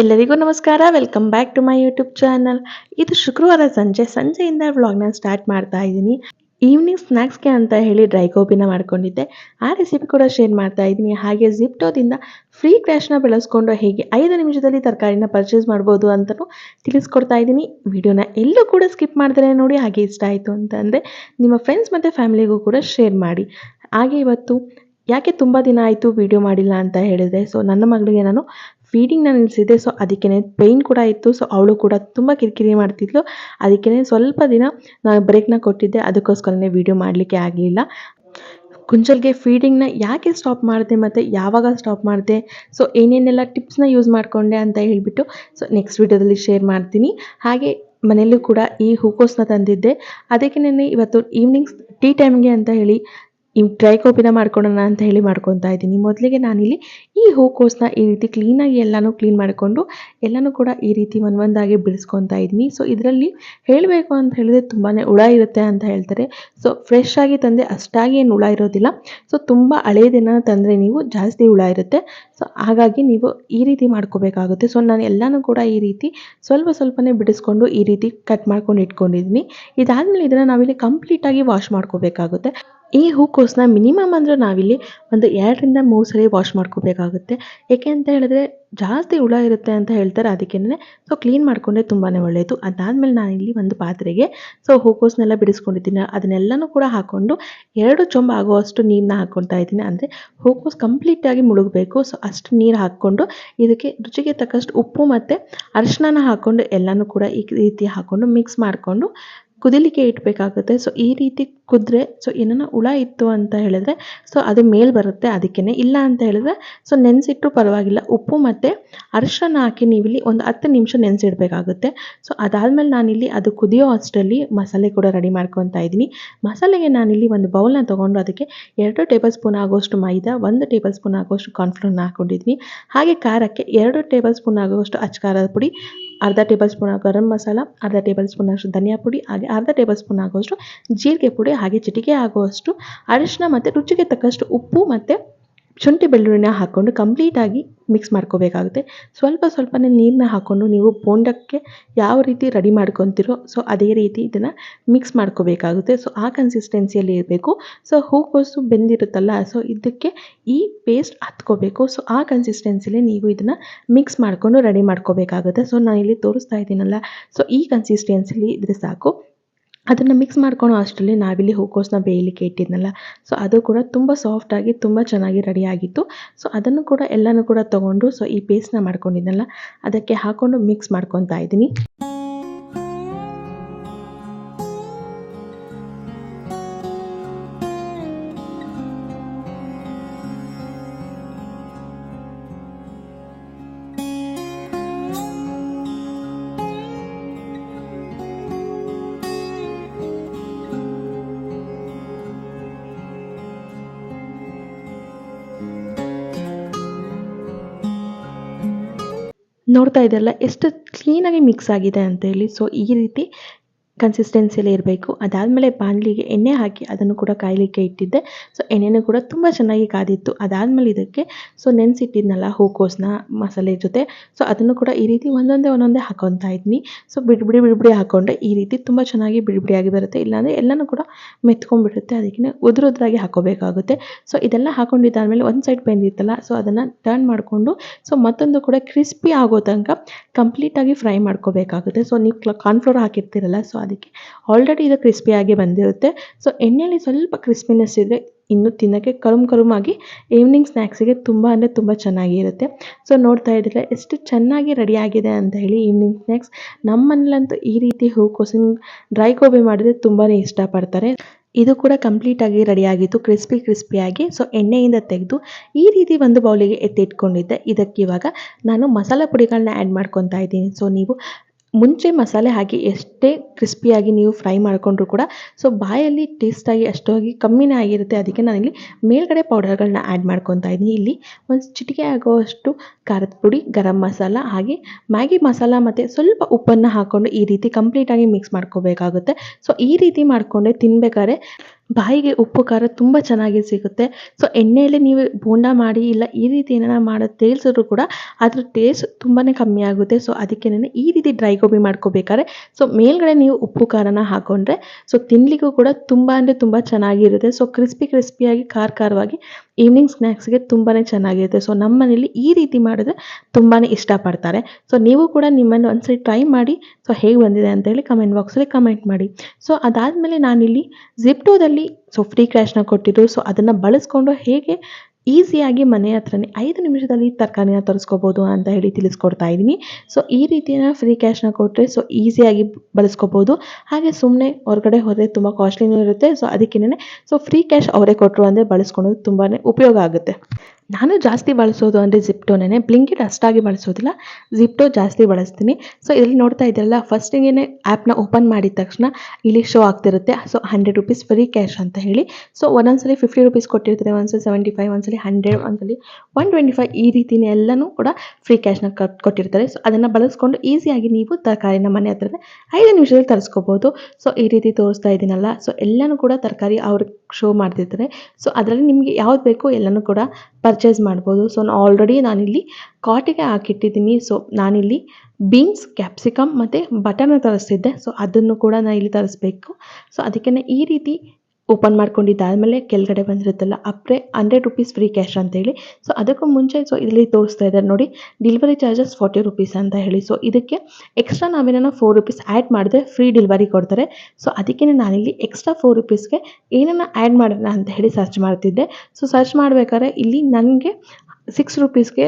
ಎಲ್ಲರಿಗೂ ನಮಸ್ಕಾರ. Welcome back to my YouTube channel ಇದು ಶುಕ್ರವಾರ ಸಂಜೆ. ಸಂಜೆಯಿಂದ ವ್ಲಾಗ್ನ ಸ್ಟಾರ್ಟ್ ಮಾಡ್ತಾ ಇದ್ದೀನಿ. ಈವ್ನಿಂಗ್ ಸ್ನ್ಯಾಕ್ಸ್ಗೆ ಅಂತ ಹೇಳಿ ಡ್ರೈ ಗೋಬಿನ ಮಾಡ್ಕೊಂಡಿದ್ದೆ. ಆ ರೆಸಿಪಿ ಕೂಡ ಶೇರ್ ಮಾಡ್ತಾ ಇದ್ದೀನಿ. ಹಾಗೆ ಜಿಪ್ಟೋದಿಂದ ಫ್ರೀ ಕ್ಯಾಶ್ನ ಬೆಳೆಸ್ಕೊಂಡು ಹೇಗೆ ಐದು ನಿಮಿಷದಲ್ಲಿ ತರಕಾರಿನ ಪರ್ಚೇಸ್ ಮಾಡ್ಬೋದು ಅಂತಲೂ ತಿಳಿಸ್ಕೊಡ್ತಾ ಇದ್ದೀನಿ. ವಿಡಿಯೋನ ಎಲ್ಲೂ ಕೂಡ ಸ್ಕಿಪ್ ಮಾಡಿದ್ರೆ ನೋಡಿ ಹಾಗೆ ಇಷ್ಟ ಆಯಿತು ಅಂತಂದರೆ ನಿಮ್ಮ ಫ್ರೆಂಡ್ಸ್ ಮತ್ತು ಫ್ಯಾಮಿಲಿಗೂ ಕೂಡ ಶೇರ್ ಮಾಡಿ. ಹಾಗೆ ಇವತ್ತು ಯಾಕೆ ತುಂಬ ದಿನ ಆಯಿತು ವಿಡಿಯೋ ಮಾಡಿಲ್ಲ ಅಂತ ಹೇಳಿದೆ ಸೊ ನನ್ನ ಮಗಳಿಗೆ ನಾನು ಫೀಡಿಂಗ್ನ ನಿಲ್ಲಿಸಿದ್ದೆ ಸೊ ಅದಕ್ಕೇ ಪೇಯ್ನ್ ಕೂಡ ಇತ್ತು. ಸೊ ಅವಳು ಕೂಡ ತುಂಬ ಕಿರಿಕಿರಿ ಮಾಡ್ತಿದ್ಲು. ಅದಕ್ಕೆ ಸ್ವಲ್ಪ ದಿನ ನಾನು ಬ್ರೇಕ್ನ ಕೊಟ್ಟಿದ್ದೆ. ಅದಕ್ಕೋಸ್ಕರನೇ ವಿಡಿಯೋ ಮಾಡಲಿಕ್ಕೆ ಆಗಲಿಲ್ಲ. ಕುಂಚಲ್ಗೆ ಫೀಡಿಂಗ್ನ ಯಾಕೆ ಸ್ಟಾಪ್ ಮಾಡಿದೆ ಮತ್ತು ಯಾವಾಗ ಸ್ಟಾಪ್ ಮಾಡಿದೆ? ಸೊ ಏನೇನೆಲ್ಲ ಟಿಪ್ಸ್ನ ಯೂಸ್ ಮಾಡಿಕೊಂಡೆ ಅಂತ ಹೇಳಿಬಿಟ್ಟು ಸೊ ನೆಕ್ಸ್ಟ್ ವೀಡಿಯೋದಲ್ಲಿ ಶೇರ್ ಮಾಡ್ತೀನಿ. ಹಾಗೆ ಮನೆಯಲ್ಲೂ ಕೂಡ ಈ ಹೂಕೋಸನ್ನ ತಂದಿದ್ದೆ. ಅದಕ್ಕೆ ಇವತ್ತು ಈವ್ನಿಂಗ್ಸ್ ಟೀ ಟೈಮ್ಗೆ ಅಂತ ಹೇಳಿ ಈ ಡ್ರೈ ಕಾಫಿನ ಮಾಡ್ಕೊಳ್ಳೋಣ ಅಂತ ಹೇಳಿ ಮಾಡ್ಕೊತಾ ಇದ್ದೀನಿ. ಮೊದಲಿಗೆ ನಾನಿಲ್ಲಿ ಈ ಹೂಕೋಸನ್ನ ಈ ರೀತಿ ಕ್ಲೀನಾಗಿ ಎಲ್ಲನೂ ಕ್ಲೀನ್ ಮಾಡಿಕೊಂಡು ಎಲ್ಲನೂ ಕೂಡ ಈ ರೀತಿ ಒಂದು ಒಂದಾಗಿ ಬಿಡಿಸ್ಕೊತಾ ಇದ್ದೀನಿ. ಸೊ ಇದರಲ್ಲಿ ಹೇಳಬೇಕು ಅಂತ ಹೇಳಿದ್ರೆ ತುಂಬಾ ಹುಳ ಇರುತ್ತೆ ಅಂತ ಹೇಳ್ತಾರೆ. ಸೊ ಫ್ರೆಶ್ ಆಗಿ ತಂದೆ ಅಷ್ಟಾಗಿ ಏನು ಹುಳ ಇರೋದಿಲ್ಲ. ಸೊ ತುಂಬ ಹಳೇದೇನ ತಂದರೆ ನೀವು ಜಾಸ್ತಿ ಹುಳ ಇರುತ್ತೆ. ಸೊ ಹಾಗಾಗಿ ನೀವು ಈ ರೀತಿ ಮಾಡ್ಕೋಬೇಕಾಗುತ್ತೆ. ಸೊ ನಾನು ಎಲ್ಲನೂ ಕೂಡ ಈ ರೀತಿ ಸ್ವಲ್ಪ ಸ್ವಲ್ಪನೇ ಬಿಡಿಸ್ಕೊಂಡು ಈ ರೀತಿ ಕಟ್ ಮಾಡ್ಕೊಂಡು ಇಟ್ಕೊಂಡಿದ್ದೀನಿ. ಇದಾದಮೇಲೆ ಇದನ್ನು ನಾವಿಲ್ಲಿ ಕಂಪ್ಲೀಟಾಗಿ ವಾಶ್ ಮಾಡ್ಕೋಬೇಕಾಗುತ್ತೆ. ಈ ಹೂಕೋಸನ್ನ ಮಿನಿಮಮ್ ಅಂದರೆ ನಾವಿಲ್ಲಿ ಒಂದು ಎರಡರಿಂದ ಮೂರು ಸರಿ ವಾಶ್ ಮಾಡ್ಕೋಬೇಕಾಗುತ್ತೆ. ಏಕೆ ಅಂತ ಹೇಳಿದ್ರೆ ಜಾಸ್ತಿ ಹುಳ ಇರುತ್ತೆ ಅಂತ ಹೇಳ್ತಾರೆ ಅದಕ್ಕೇ ಸೊ ಕ್ಲೀನ್ ಮಾಡಿಕೊಂಡ್ರೆ ತುಂಬಾ ಒಳ್ಳೆಯದು ಅದಾದಮೇಲೆ ಇಲ್ಲಿ ಒಂದು ಪಾತ್ರೆಗೆ ಸೊ ಹೂಕೋಸನ್ನೆಲ್ಲ ಬಿಡಿಸ್ಕೊಂಡಿದ್ದೀನಿ. ಅದನ್ನೆಲ್ಲನೂ ಕೂಡ ಹಾಕ್ಕೊಂಡು ಎರಡು ಚೊಂಬ ಆಗುವಷ್ಟು ನೀರನ್ನ ಹಾಕ್ಕೊಳ್ತಾ ಇದ್ದೀನಿ. ಅಂದರೆ ಹೂಕೋಸ್ ಕಂಪ್ಲೀಟಾಗಿ ಮುಳುಗಬೇಕು. ಸೊ ಅಷ್ಟು ನೀರು ಹಾಕ್ಕೊಂಡು ಇದಕ್ಕೆ ರುಚಿಗೆ ತಕ್ಕಷ್ಟು ಉಪ್ಪು ಮತ್ತು ಅರಿಶಿನ ಹಾಕ್ಕೊಂಡು ಎಲ್ಲನೂ ಕೂಡ ಈ ರೀತಿ ಹಾಕ್ಕೊಂಡು ಮಿಕ್ಸ್ ಮಾಡಿಕೊಂಡು ಕುದಿಲಿಕ್ಕೆ ಇಡಬೇಕಾಗುತ್ತೆ ಸೊ ಈ ರೀತಿ ಕುದ್ರೆ ಸೊ ಏನಾನ ಹುಳ ಇತ್ತು ಅಂತ ಹೇಳಿದ್ರೆ ಸೊ ಅದು ಮೇಲೆ ಬರುತ್ತೆ, ಅದಕ್ಕೇನೆ. ಇಲ್ಲ ಅಂತ ಹೇಳಿದ್ರೆ ಸೊ ನೆನೆಸಿಟ್ಟು ಪರವಾಗಿಲ್ಲ. ಉಪ್ಪು ಮತ್ತು ಅರಿಶಿನ ಹಾಕಿ ನೀವಿಲ್ಲಿ ಒಂದು ಹತ್ತು ನಿಮಿಷ ನೆನೆಸಿಡಬೇಕಾಗುತ್ತೆ. ಸೊ ಅದಾದಮೇಲೆ ನಾನಿಲ್ಲಿ ಅದು ಕುದಿಯೋ ಅಷ್ಟರಲ್ಲಿ ಮಸಾಲೆ ಕೂಡ ರೆಡಿ ಮಾಡ್ಕೊತಾ ಇದ್ದೀನಿ. ಮಸಾಲೆಗೆ ನಾನಿಲ್ಲಿ ಒಂದು ಬೌಲ್ನ ತೊಗೊಂಡು ಅದಕ್ಕೆ ಎರಡು ಟೇಬಲ್ ಸ್ಪೂನ್ ಆಗೋಷ್ಟು ಮೈದಾ, ಒಂದು ಟೇಬಲ್ ಸ್ಪೂನ್ ಆಗೋಷ್ಟು ಕಾರ್ನ್ಫ್ಲೋರ್ನ ಹಾಕ್ಕೊಂಡಿದ್ವಿ ಹಾಗೆ ಖಾರಕ್ಕೆ ಎರಡು ಟೇಬಲ್ ಸ್ಪೂನ್ ಆಗುವಷ್ಟು ಅಚ್ಕಾರದ ಪುಡಿ ಅರ್ಧ ಟೇಬಲ್ ಸ್ಪೂನ್ ಗರಂ ಮಸಾಲ, ಅರ್ಧ ಟೇಬಲ್ ಸ್ಪೂನ್ ಅಷ್ಟು ಧನಿಯಾ ಪುಡಿ, ಹಾಗೆ ಅರ್ಧ ಟೇಬಲ್ ಸ್ಪೂನ್ ಆಗುವಷ್ಟು ಜೀರಿಗೆ ಪುಡಿ, ಹಾಗೆ ಚಿಟಿಕೆ ಆಗುವಷ್ಟು ಅರಿಶಿನ ಮತ್ತು ರುಚಿಗೆ ತಕ್ಕಷ್ಟು ಉಪ್ಪು ಮತ್ತು ಶುಂಠಿ ಬೆಳ್ಳುಳ್ಳಿನ ಹಾಕ್ಕೊಂಡು ಕಂಪ್ಲೀಟಾಗಿ ಮಿಕ್ಸ್ ಮಾಡ್ಕೋಬೇಕಾಗುತ್ತೆ. ಸ್ವಲ್ಪ ಸ್ವಲ್ಪನೇ ನೀರನ್ನ ಹಾಕ್ಕೊಂಡು ನೀವು ಬೋಂಡಕ್ಕೆ ಯಾವ ರೀತಿ ರೆಡಿ ಮಾಡ್ಕೊತಿರೋ ಸೊ ಅದೇ ರೀತಿ ಇದನ್ನು ಮಿಕ್ಸ್ ಮಾಡ್ಕೋಬೇಕಾಗುತ್ತೆ. ಸೊ ಆ ಕನ್ಸಿಸ್ಟೆನ್ಸಿಯಲ್ಲಿ ಇರಬೇಕು. ಸೊ ಹೂಕೋಸು ಬೆಂದಿರುತ್ತಲ್ಲ ಸೊ ಇದಕ್ಕೆ ಈ ಪೇಸ್ಟ್ ಹತ್ಕೋಬೇಕು. ಸೊ ಆ ಕನ್ಸಿಸ್ಟೆನ್ಸಿಲಿ ನೀವು ಇದನ್ನು ಮಿಕ್ಸ್ ಮಾಡಿಕೊಂಡು ರೆಡಿ ಮಾಡ್ಕೋಬೇಕಾಗುತ್ತೆ. ಸೊ ನಾನು ಇಲ್ಲಿ ತೋರಿಸ್ತಾ ಇದ್ದೀನಲ್ಲ ಸೊ ಈ ಕನ್ಸಿಸ್ಟೆನ್ಸಿಲಿ ಇದ್ರೆ ಸಾಕು. ಅದನ್ನು ಮಿಕ್ಸ್ ಮಾಡ್ಕೊಳೋ ಅಷ್ಟರಲ್ಲಿ ನಾವಿಲ್ಲಿ ಹೂಕೋಸನ್ನ ಬೇಯಲಿಕ್ಕೆ ಇಟ್ಟಿದ್ನಲ್ಲ. ಸೊ ಅದು ಕೂಡ ತುಂಬ ಸಾಫ್ಟಾಗಿ ತುಂಬ ಚೆನ್ನಾಗಿ ರೆಡಿ ಆಗಿತ್ತು. ಸೊ ಅದನ್ನು ಕೂಡ ಎಲ್ಲನೂ ಕೂಡ ತೊಗೊಂಡು ಸೊ ಈ ಪೇಸ್ಟ್ನ ಮಾಡ್ಕೊಂಡಿದ್ನಲ್ಲ, ಅದಕ್ಕೆ ಹಾಕ್ಕೊಂಡು ಮಿಕ್ಸ್ ಮಾಡ್ಕೊತಾ ಇದ್ದೀನಿ. ನೋಡ್ತಾ ಇದೆಯಲ್ಲ ಎಷ್ಟು ಕ್ಲೀನಾಗಿ ಮಿಕ್ಸ್ ಆಗಿದೆ ಅಂತ ಹೇಳಿ ಸೊ ಈ ರೀತಿ ಕನ್ಸಿಸ್ಟೆನ್ಸಿಯಲ್ಲಿ ಇರಬೇಕು. ಅದಾದಮೇಲೆ ಬಾಣಲಿಗೆ ಎಣ್ಣೆ ಹಾಕಿ ಅದನ್ನು ಕೂಡ ಕಾಯಲಿಕ್ಕೆ ಇಟ್ಟಿದ್ದೆ. ಸೊ ಎಣ್ಣೆನೂ ಕೂಡ ತುಂಬ ಚೆನ್ನಾಗಿ ಕಾದಿತ್ತು. ಅದಾದಮೇಲೆ ಇದಕ್ಕೆ ಸೊ ನೆನೆಸಿಟ್ಟಿದ್ನಲ್ಲ ಹೂಕೋಸನ್ನ ಮಸಾಲೆ ಜೊತೆ. ಸೊ ಅದನ್ನು ಕೂಡ ಈ ರೀತಿ ಒಂದೊಂದೇ ಒಂದೊಂದೇ ಹಾಕೊತಾ ಇದ್ದೀನಿ ಸೊ ಬಿಡ್ಬಿಡಿ ಬಿಡ್ಬಿಡಿ ಹಾಕೊಂಡ್ರೆ ಈ ರೀತಿ ತುಂಬ ಚೆನ್ನಾಗಿ ಬಿಡ್ಬಿಡಿಯಾಗಿ ಬರುತ್ತೆ. ಇಲ್ಲಾಂದರೆ ಎಲ್ಲನೂ ಕೂಡ ಮೆತ್ಕೊಂಡ್ಬಿಡುತ್ತೆ. ಅದಕ್ಕೆ ಉದುರು ಉದುರಾಗಿ ಹಾಕೋಬೇಕಾಗುತ್ತೆ. ಸೊ ಇದೆಲ್ಲ ಹಾಕೊಂಡಿದ್ದಾದಮೇಲೆ ಒಂದು ಸೈಡ್ ಬೆಂದಿತ್ತಲ್ಲ ಸೊ ಅದನ್ನು ಟರ್ನ್ ಮಾಡಿಕೊಂಡು ಸೊ ಮತ್ತೊಂದು ಕೂಡ ಕ್ರಿಸ್ಪಿ ಆಗೋ ತನಕ ಕಂಪ್ಲೀಟಾಗಿ ಫ್ರೈ ಮಾಡ್ಕೋಬೇಕಾಗುತ್ತೆ. ಸೊ ನೀವು ಕಾರ್ನ್ಫ್ಲೋರ್ ಹಾಕಿರ್ತೀರಲ್ಲ ಸೊ ಅದಕ್ಕೆ ಆಲ್ರೆಡಿ ಇದು ಕ್ರಿಸ್ಪಿಯಾಗಿ ಬಂದಿರುತ್ತೆ. ಸೊ ಎಣ್ಣೆಯಲ್ಲಿ ಸ್ವಲ್ಪ ಕ್ರಿಸ್ಪಿನೆಸ್ ಇದ್ದರೆ ಇನ್ನು ತಿನ್ನೋಕ್ಕೆ ಕರುಮ್ ಕರುಮಾಗಿ ಈವ್ನಿಂಗ್ ಸ್ನ್ಯಾಕ್ಸಿಗೆ ತುಂಬ ಅಂದರೆ ತುಂಬ ಚೆನ್ನಾಗಿರುತ್ತೆ. ಸೊ ನೋಡ್ತಾ ಇದ್ದರೆ ಎಷ್ಟು ಚೆನ್ನಾಗಿ ರೆಡಿಯಾಗಿದೆ ಅಂತ ಹೇಳಿ ಈವ್ನಿಂಗ್ ಸ್ನ್ಯಾಕ್ಸ್ ನಮ್ಮ ಮನೇಲಂತೂ ಈ ರೀತಿ ಹೂಕೋಸಿನ ಡ್ರೈ ಗೋಬಿ ಮಾಡಿದ್ರೆ ತುಂಬಾ ಇಷ್ಟಪಡ್ತಾರೆ. ಇದು ಕೂಡ ಕಂಪ್ಲೀಟಾಗಿ ರೆಡಿಯಾಗಿತ್ತು ಕ್ರಿಸ್ಪಿ ಕ್ರಿಸ್ಪಿಯಾಗಿ ಸೊ ಎಣ್ಣೆಯಿಂದ ತೆಗೆದು ಈ ರೀತಿ ಒಂದು ಬೌಲಿಗೆ ಎತ್ತಿಟ್ಕೊಂಡಿದ್ದೆ. ಇದಕ್ಕೆ ಇವಾಗ ನಾನು ಮಸಾಲೆ ಪುಡಿಗಳನ್ನ ಆ್ಯಡ್ ಮಾಡ್ಕೊತಾ ಇದ್ದೀನಿ. ಸೊ ನೀವು ಮುಂಚೆ ಮಸಾಲೆ ಹಾಕಿ ಎಷ್ಟೇ ಕ್ರಿಸ್ಪಿಯಾಗಿ ನೀವು ಫ್ರೈ ಮಾಡಿಕೊಂಡ್ರು ಕೂಡ ಸೊ ಬಾಯಲ್ಲಿ ಟೇಸ್ಟಾಗಿ ಅಷ್ಟಾಗಿ ಕಮ್ಮಿನೇ ಆಗಿರುತ್ತೆ. ಅದಕ್ಕೆ ನಾನಿಲ್ಲಿ ಮೇಲ್ಗಡೆ ಪೌಡರ್ಗಳನ್ನ ಆ್ಯಡ್ ಮಾಡ್ಕೊತಾ ಇದ್ದೀನಿ. ಇಲ್ಲಿ ಒಂದು ಚಿಟಿಕೆ ಆಗುವಷ್ಟು ಖಾರದ ಪುಡಿ, ಗರಂ ಮಸಾಲ ಹಾಗೆ ಮ್ಯಾಗಿ ಮಸಾಲ ಮತ್ತು ಸ್ವಲ್ಪ ಉಪ್ಪನ್ನು ಹಾಕ್ಕೊಂಡು ಈ ರೀತಿ ಕಂಪ್ಲೀಟಾಗಿ ಮಿಕ್ಸ್ ಮಾಡ್ಕೋಬೇಕಾಗುತ್ತೆ. ಸೊ ಈ ರೀತಿ ಮಾಡಿಕೊಂಡೆ ತಿನ್ಬೇಕಾದ್ರೆ ಬಾಯಿಗೆ ಉಪ್ಪು, ಖಾರ ತುಂಬ ಚೆನ್ನಾಗಿ ಸಿಗುತ್ತೆ. ಸೊ ಎಣ್ಣೆಯಲ್ಲಿ ನೀವು ಬೋಂಡ ಮಾಡಿ ಇಲ್ಲ ಈ ರೀತಿ ಏನಾರ ಮಾಡೋದು ತೇಲ್ಸಿದ್ರು ಕೂಡ ಅದ್ರ ಟೇಸ್ಟ್ ತುಂಬಾ ಕಮ್ಮಿ ಆಗುತ್ತೆ. ಸೊ ಅದಕ್ಕೇನೆ ಈ ರೀತಿ ಡ್ರೈ ಗೋಬಿ ಮಾಡ್ಕೋಬೇಕಾದ್ರೆ ಸೊ ಮೇಲ್ಗಡೆ ನೀವು ಉಪ್ಪು, ಖಾರನ ಹಾಕೊಂಡ್ರೆ ಸೊ ತಿನ್ನಲಿಕ್ಕೂ ಕೂಡ ತುಂಬ ಅಂದರೆ ತುಂಬ ಚೆನ್ನಾಗಿರುತ್ತೆ. ಸೊ ಕ್ರಿಸ್ಪಿ ಕ್ರಿಸ್ಪಿಯಾಗಿ ಖಾರ ಖಾರವಾಗಿ ಈವ್ನಿಂಗ್ ಸ್ನ್ಯಾಕ್ಸ್ಗೆ ತುಂಬಾ ಚೆನ್ನಾಗಿರುತ್ತೆ. ಸೊ ನಮ್ಮ ಮನೇಲಿ ಈ ರೀತಿ ಮಾಡಿದ್ರೆ ತುಂಬಾ ಇಷ್ಟಪಡ್ತಾರೆ. ಸೊ ನೀವು ಕೂಡ ನಿಮ್ಮನ್ನು ಒಂದ್ಸರಿ ಟ್ರೈ ಮಾಡಿ. ಸೊ ಹೇಗೆ ಬಂದಿದೆ ಅಂತೇಳಿ ಕಮೆಂಟ್ ಬಾಕ್ಸಲ್ಲಿ ಕಮೆಂಟ್ ಮಾಡಿ. ಸೊ ಅದಾದಮೇಲೆ ನಾನಿಲ್ಲಿ ಜಿಪ್ಟೋದಲ್ಲಿ ಸೊ ಫ್ರೀ ಕ್ಯಾಶ್ನ ಕೊಟ್ಟಿದ್ರು ಸೊ ಅದನ್ನು ಬಳಸ್ಕೊಂಡು ಹೇಗೆ ಈಸಿಯಾಗಿ ಮನೆ ಹತ್ರನೇ ಐದು ನಿಮಿಷದಲ್ಲಿ ತರಕಾರಿನ ತರಿಸ್ಕೋಬೋದು ಅಂತ ಹೇಳಿ ತಿಳಿಸ್ಕೊಡ್ತಾ ಇದ್ದೀನಿ. ಸೊ ಈ ರೀತಿಯ ಫ್ರೀ ಕ್ಯಾಶ್ನ ಕೊಟ್ಟರೆ ಸೊ ಈಸಿಯಾಗಿ ಬಳಸ್ಕೋಬೋದು. ಹಾಗೆ ಸುಮ್ಮನೆ ಹೊರಗಡೆ ಹೋದರೆ ತುಂಬ ಕಾಸ್ಟ್ಲಿನೂ ಇರುತ್ತೆ. ಸೊ ಅದಕ್ಕೇನೆ ಸೊ ಫ್ರೀ ಕ್ಯಾಶ್ ಅವರೇ ಕೊಟ್ಟರು ಅಂದರೆ ಬಳಸ್ಕೊಳೋದು ತುಂಬಾ ಉಪಯೋಗ ಆಗುತ್ತೆ. ನಾನು ಜಾಸ್ತಿ ಬಳಸೋದು ಅಂದರೆ ಜಿಪ್ಟೋನೇ ಬ್ಲಿಂಕಿಟ್ ಅಷ್ಟಾಗಿ ಬಳಸೋದಿಲ್ಲ. ಜಿಪ್ಟೋ ಜಾಸ್ತಿ ಬಳಸ್ತೀನಿ. ಸೊ ಇಲ್ಲಿ ನೋಡ್ತಾ ಇದ್ದೀರಲ್ಲ ಫಸ್ಟಿಗೆ ಆ್ಯಪ್ನ ಓಪನ್ ಮಾಡಿದ ತಕ್ಷಣ ಇಲ್ಲಿ ಶೋ ಆಗ್ತಿರುತ್ತೆ. So hundred rupees free cash ಅಂತ ಹೇಳಿ. ಸೊ ಒಂದೊಂದ್ಸಲಿ ಫಿಫ್ಟಿ ರುಪೀಸ್ ಕೊಟ್ಟಿರ್ತಾರೆ ಒಂದ್ಸಲಿ ಸೆವೆಂಟಿ ಫೈವ್ ಒಂದ್ಸಲಿ ಹಂಡ್ರೆಡ್ ಒಂದ್ಸಲಿ ಒನ್ ಟ್ವೆಂಟಿ ಫೈವ್ ಈ ರೀತಿನೇ ಎಲ್ಲನೂ ಕೂಡ ಫ್ರೀ ಕ್ಯಾಶ್ನ ಕೊಟ್ಟಿರ್ತಾರೆ. ಸೊ ಅದನ್ನು ಬಳಸ್ಕೊಂಡು ಈಸಿಯಾಗಿ ನೀವು ತರಕಾರಿನ ಮನೆ ಹತ್ರನೇ ಐದು ನಿಮಿಷದಲ್ಲಿ ತರಿಸ್ಕೋಬೋದು. ಸೊ ಈ ರೀತಿ ತೋರಿಸ್ತಾ ಇದ್ದೀನಲ್ಲ. ಸೊ ಎಲ್ಲನೂ ಕೂಡ ತರಕಾರಿ ಅವ್ರಿಗೆ ಶೋ ಮಾಡ್ತಿರ್ತಾರೆ. ಸೊ ಅದರಲ್ಲಿ ನಿಮಗೆ ಯಾವ್ದು ಬೇಕೋ ಎಲ್ಲನೂ ಕೂಡ ಪರ್ಚೇಸ್ ಮಾಡ್ಬೋದು. ಸೊ ಆಲ್ರೆಡಿ ನಾನಿಲ್ಲಿ ಕಾಟಿಗೆ ಹಾಕಿಟ್ಟಿದ್ದೀನಿ. ಸೊ ನಾನಿಲ್ಲಿ ಬೀನ್ಸ್ ಕ್ಯಾಪ್ಸಿಕಮ್ ಮತ್ತು ಬಟನ್ ತರಿಸ್ತಿದ್ದೆ. ಸೊ ಅದನ್ನು ಕೂಡ ನಾನು ಇಲ್ಲಿ ತರಿಸ್ಬೇಕು. ಸೊ ಅದಕ್ಕೆ ಈ ರೀತಿ ಓಪನ್ ಮಾಡ್ಕೊಂಡಿದ್ದಾದಮೇಲೆ ಕೆಳಗಡೆ ಬಂದಿರುತ್ತಲ್ಲ, ಅಪ್ರೆ ಹಂಡ್ರೆಡ್ ರುಪೀಸ್ ಫ್ರೀ ಕ್ಯಾಶ್ ಅಂತೇಳಿ ಸೊ ಅದಕ್ಕೂ ಮುಂಚೆ ಸೊ ಇಲ್ಲಿ ತೋರಿಸ್ತಾ ಇದ್ದಾರೆ ನೋಡಿ ಡೆಲಿವರಿ ಚಾರ್ಜಸ್ ಫಾರ್ಟಿ ರುಪೀಸ್ ಅಂತ ಹೇಳಿ. ಸೊ ಇದಕ್ಕೆ ಎಕ್ಸ್ಟ್ರಾ ನಾವೇನೋ ಫೋರ್ ರುಪೀಸ್ ಆ್ಯಡ್ ಮಾಡಿದ್ರೆ ಫ್ರೀ ಡಿಲಿವರಿ ಕೊಡ್ತಾರೆ. ಸೊ ಅದಕ್ಕೆ ನಾನಿಲ್ಲಿ ಎಕ್ಸ್ಟ್ರಾ ಫೋರ್ ರುಪೀಸ್ಗೆ ಏನನ್ನ ಆ್ಯಡ್ ಮಾಡೋಣ ಅಂತ ಹೇಳಿ ಸರ್ಚ್ ಮಾಡ್ತಿದ್ದೆ. ಸೊ ಸರ್ಚ್ ಮಾಡಬೇಕಾದ್ರೆ ಇಲ್ಲಿ ನನಗೆ ಸಿಕ್ಸ್ ರುಪೀಸ್ಗೆ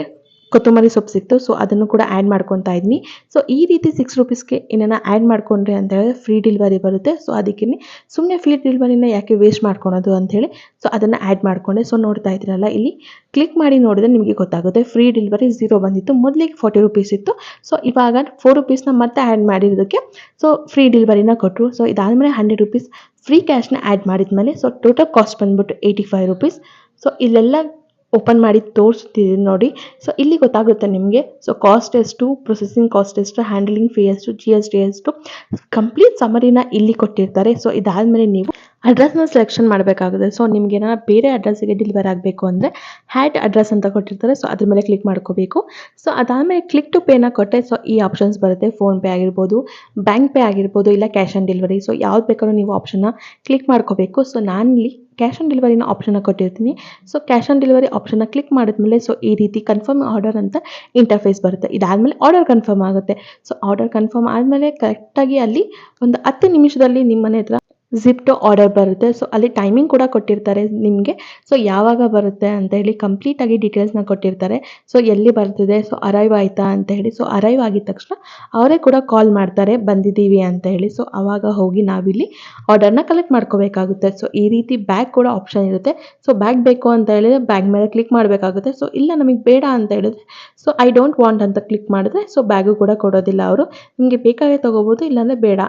ಕೊತ್ತಂಬರಿ ಸೊಪ್ಪು ಸಿಕ್ತು ಸೊ ಅದನ್ನು ಕೂಡ ಆ್ಯಡ್ ಮಾಡ್ಕೊತಾ ಇದ್ದೀನಿ ಸೊ ಈ ರೀತಿ ಸಿಕ್ಸ್ ರುಪೀಸ್ಗೆ ಏನನ್ನ ಆ್ಯಡ್ ಮಾಡ್ಕೊಂಡ್ರೆ ಅಂತ ಹೇಳಿದ್ರೆ ಫ್ರೀ ಡೆಲಿವರಿ ಬರುತ್ತೆ. ಸೊ ಅದಕ್ಕೆ ಸುಮ್ಮನೆ ಫ್ರೀ ಡೆಲಿವರಿನ ಯಾಕೆ ವೇಸ್ಟ್ ಮಾಡ್ಕೊಳೋದು ಅಂಥೇಳಿ ಸೊ ಅದನ್ನು ಆ್ಯಡ್ ಮಾಡಿಕೊಂಡೆ. ಸೊ ನೋಡ್ತಾ ಇದ್ದೀರಲ್ಲ, ಇಲ್ಲಿ ಕ್ಲಿಕ್ ಮಾಡಿ ನೋಡಿದ್ರೆ ನಿಮಗೆ ಗೊತ್ತಾಗುತ್ತೆ. ಫ್ರೀ ಡೆಲಿವರಿ ಝೀರೋ ಬಂದಿತ್ತು. ಮೊದಲಿಗೆ ಫೋರ್ಟಿ ರುಪೀಸ್ ಇತ್ತು. ಸೊ ಇವಾಗ ಫೋರ್ ರುಪೀಸ್ನ ಮತ್ತೆ ಆ್ಯಡ್ ಮಾಡಿರೋದಕ್ಕೆ ಸೊ ಫ್ರೀ ಡೆಲಿವರಿನ ಕೊಟ್ಟರು ಸೊ ಇದಾದಮೇಲೆ ಹಂಡ್ರೆಡ್ ರುಪೀಸ್ ಫ್ರೀ ಕ್ಯಾಶ್ನ ಆ್ಯಡ್ ಮಾಡಿದ್ಮೇಲೆ ಸೊ ಟೋಟಲ್ ಕಾಸ್ಟ್ ಬಂದ್ಬಿಟ್ಟು ಏಯ್ಟಿ ಫೈವ್ ರುಪೀಸ್ ಸೊ ಇಲ್ಲೆಲ್ಲ ಓಪನ್ ಮಾಡಿ ತೋರಿಸ್ತಿದ್ದೀನಿ ನೋಡಿ. ಸೊ ಇಲ್ಲಿ ಗೊತ್ತಾಗುತ್ತೆ ನಿಮಗೆ. ಸೊ ಕಾಸ್ಟ್ ಎಷ್ಟು ಪ್ರೊಸೆಸಿಂಗ್ ಕಾಸ್ಟ್ ಎಷ್ಟು ಹ್ಯಾಂಡ್ಲಿಂಗ್ ಫೀ ಎಷ್ಟು ಜಿ ಎಸ್ ಟಿ ಎಷ್ಟು ಕಂಪ್ಲೀಟ್ ಸಮರಿನ ಇಲ್ಲಿ ಕೊಟ್ಟಿರ್ತಾರೆ. ಸೊ ಇದಾದಮೇಲೆ ನೀವು ಅಡ್ರೆಸ್ನ ಸೆಲೆಕ್ಷನ್ ಮಾಡಬೇಕಾಗುತ್ತೆ. ಸೊ ನಿಮ್ಗೆ ಏನಾರ ಬೇರೆ ಅಡ್ರೆಸ್ಸಿಗೆ ಡೆಲಿವರ್ ಆಗಬೇಕು ಅಂದರೆ ಹ್ಯಾಟ್ ಅಡ್ರೆಸ್ ಅಂತ ಕೊಟ್ಟಿರ್ತಾರೆ. ಸೊ ಅದ್ರ ಮೇಲೆ ಕ್ಲಿಕ್ ಮಾಡ್ಕೋಬೇಕು. ಸೊ ಅದಾದಮೇಲೆ ಕ್ಲಿಕ್ ಟು ಪೇನ ಕೊಟ್ಟೆ. ಸೊ ಈ ಆಪ್ಷನ್ಸ್ ಬರುತ್ತೆ. ಫೋನ್ಪೇ ಆಗಿರ್ಬೋದು ಬ್ಯಾಂಕ್ ಪೇ ಆಗಿರ್ಬೋದು, ಇಲ್ಲ ಕ್ಯಾಶ್ ಆನ್ ಡೆಲಿವರಿ ಸೊ ಯಾವ್ದು ಬೇಕಾದ್ರೂ ನೀವು ಆಪ್ಷನ್ನ ಕ್ಲಿಕ್ ಮಾಡ್ಕೋಬೇಕು. ಸೊ ನಾನಿಲ್ಲಿ ಕ್ಯಾಶ್ ಆನ್ ಡೆಲಿವರಿನ ಆಪ್ಷನ್ನ ಕೊಟ್ಟಿರ್ತೀನಿ. ಸೊ ಕ್ಯಾಶ್ ಆನ್ ಡೆಲಿವರಿ ಆಪ್ಷನ್ನ ಕ್ಲಿಕ್ ಮಾಡಿದ್ಮೇಲೆ ಸೊ ಈ ರೀತಿ ಕನ್ಫರ್ಮ್ ಆರ್ಡರ್ ಅಂತ ಇಂಟರ್ಫೇಸ್ ಬರುತ್ತೆ. ಇದಾದಮೇಲೆ ಆರ್ಡರ್ ಕನ್ಫರ್ಮ್ ಆಗುತ್ತೆ. ಸೊ ಆರ್ಡರ್ ಕನ್ಫರ್ಮ್ ಆದಮೇಲೆ ಕರೆಕ್ಟಾಗಿ ಅಲ್ಲಿ ಒಂದು ಹತ್ತು ನಿಮಿಷದಲ್ಲಿ ನಿಮ್ಮ ಮನೆ ಹತ್ರ ಜಿಪ್ಟೋ ಆರ್ಡರ್ ಬರುತ್ತೆ. ಸೊ ಅಲ್ಲಿ ಟೈಮಿಂಗ್ ಕೂಡ ಕೊಟ್ಟಿರ್ತಾರೆ ನಿಮಗೆ. ಸೊ ಯಾವಾಗ ಬರುತ್ತೆ ಅಂತ ಹೇಳಿ ಕಂಪ್ಲೀಟಾಗಿ ಡೀಟೇಲ್ಸ್ನ ಕೊಟ್ಟಿರ್ತಾರೆ. ಸೊ ಎಲ್ಲಿ ಬರ್ತಿದೆ? ಸೊ ಅರೈವ್ ಆಯಿತಾ ಅಂತ ಹೇಳಿ. ಸೊ ಅರೈವ್ ಆಗಿದ ತಕ್ಷಣ ಅವರೇ ಕೂಡ ಕಾಲ್ ಮಾಡ್ತಾರೆ, ಬಂದಿದ್ದೀವಿ ಅಂತ ಹೇಳಿ. ಸೊ ಆವಾಗ ಹೋಗಿ ನಾವಿಲ್ಲಿ ಆರ್ಡರ್ನ ಕಲೆಕ್ಟ್ ಮಾಡ್ಕೋಬೇಕಾಗುತ್ತೆ. ಸೊ ಈ ರೀತಿ ಬ್ಯಾಗ್ ಕೂಡ ಆಪ್ಷನ್ ಇರುತ್ತೆ. ಸೊ ಬ್ಯಾಗ್ ಬೇಕು ಅಂತ ಹೇಳಿದ್ರೆ ಬ್ಯಾಗ್ ಮೇಲೆ ಕ್ಲಿಕ್ ಮಾಡಬೇಕಾಗುತ್ತೆ. ಸೊ ಇಲ್ಲ ನಮಗೆ ಬೇಡ ಅಂತ ಹೇಳಿದ್ರೆ ಸೊ ಐ ಡೋಂಟ್ ವಾಂಟ್ ಅಂತ ಕ್ಲಿಕ್ ಮಾಡಿದ್ರೆ ಸೊ ಬ್ಯಾಗು ಕೂಡ ಕೊಡೋದಿಲ್ಲ ಅವರು. ನಿಮಗೆ ಬೇಕಾಗೇ ತೊಗೋಬೋದು, ಇಲ್ಲಾಂದರೆ ಬೇಡ.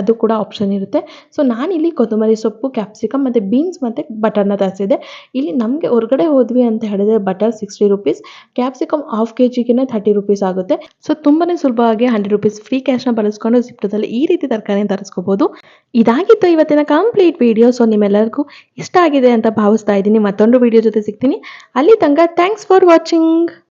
ಅದು ಕೂಡ ಆಪ್ಷನ್ ಇರುತ್ತೆ. ಸೊ ನಾನಿಲ್ಲಿ ಕೊತ್ತಂಬರಿ ಸೊಪ್ಪು ಕ್ಯಾಪ್ಸಿಕಮ್ ಮತ್ತು ಬೀನ್ಸ್ ಮತ್ತು ಬಟರ್ನ ತರಿಸಿದೆ ಇಲ್ಲಿ ನಮಗೆ ಹೊರಗಡೆ ಹೋದ್ವಿ ಅಂತ ಹೇಳಿದ್ರೆ butter sixty rupees capsicum half K ಜಿಗೆ ಥರ್ಟಿ ರುಪೀಸ್ ಆಗುತ್ತೆ. ಸೊ ತುಂಬಾ ಸುಲಭವಾಗಿ ಹಂಡ್ರೆಡ್ ರುಪೀಸ್ ಫ್ರೀ ಕ್ಯಾಶ್ನ ಬಳಸ್ಕೊಂಡು ಜಿಪ್ಟದಲ್ಲಿ ಈ ರೀತಿ ತರಕಾರಿ ತರಿಸ್ಕೋಬೋದು. ಇದಾಗಿತ್ತು ಇವತ್ತಿನ ಕಂಪ್ಲೀಟ್ ವಿಡಿಯೋ ಸೊ ನಿಮ್ಮೆಲ್ಲರಿಗೂ ಇಷ್ಟ ಆಗಿದೆ ಅಂತ ಭಾವಿಸ್ತಾ ಇದ್ದೀನಿ. ಮತ್ತೊಂದು ವಿಡಿಯೋ ಜೊತೆ ಸಿಗ್ತೀನಿ. ಅಲ್ಲಿ ತನಕ ಥ್ಯಾಂಕ್ಸ್ ಫಾರ್ ವಾಚಿಂಗ್